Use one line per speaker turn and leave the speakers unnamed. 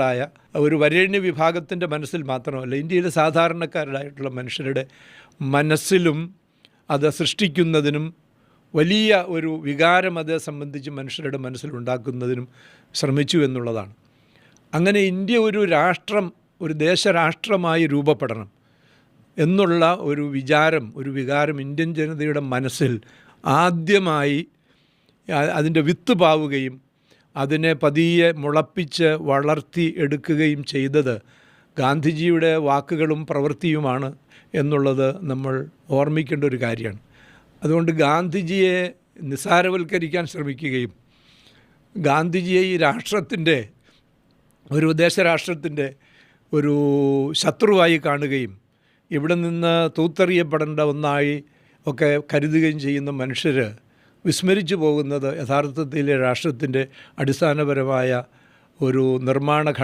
ായ ഒരു വരേണ്യ വിഭാഗത്തിന്റെ മനസ്സിൽ മാത്രമല്ല ഇന്ത്യയിലെ സാധാരണക്കാരായിട്ടുള്ള മനുഷ്യരുടെ മനസ്സിലും അത് സൃഷ്ടിക്കുന്നതിനും വലിയ ഒരു വികാരം അതേ സംബന്ധിച്ച് മനുഷ്യരുടെ മനസ്സിലുണ്ടാക്കുന്നതിനും ശ്രമിച്ചു എന്നുള്ളതാണ്. അങ്ങനെ ഇന്ത്യ ഒരു രാഷ്ട്രം ഒരു ദേശരാഷ്ട്രമായി രൂപപ്പെടണം എന്നുള്ള ഒരു വിചാരം ഒരു വികാരം ഇന്ത്യൻ ജനതയുടെ മനസ്സിൽ ആദ്യമായി അതിന്റെ വിത്ത് പാവുകയും അതിനെ പതിയെ മുളപ്പിച്ച് വളർത്തി എടുക്കുകയും ചെയ്തത് ഗാന്ധിജിയുടെ വാക്കുകളും പ്രവൃത്തിയുമാണ് എന്നുള്ളത് നമ്മൾ ഓർമ്മിക്കേണ്ട ഒരു കാര്യമാണ്. അതുകൊണ്ട് ഗാന്ധിജിയെ നിസ്സാരവൽക്കരിക്കാൻ ശ്രമിക്കുകയും ഗാന്ധിജിയെ ഈ രാഷ്ട്രത്തിന്റെ ഒരു ദേശരാഷ്ട്രത്തിന്റെ ഒരു ശത്രുവായി കാണുകയും ഇവിടെ നിന്ന് തൂത്തെറിയപ്പെടേണ്ട ഒന്നായി ഒക്കെ കരുതുകയും ചെയ്യുന്ന മനുഷ്യർ വിസ്മരിച്ചു പോകുന്നത് യഥാർത്ഥത്തിൽ രാഷ്ട്രത്തിന്റെ അടിസ്ഥാനപരമായ ഒരു നിർമ്മാണ ഘടന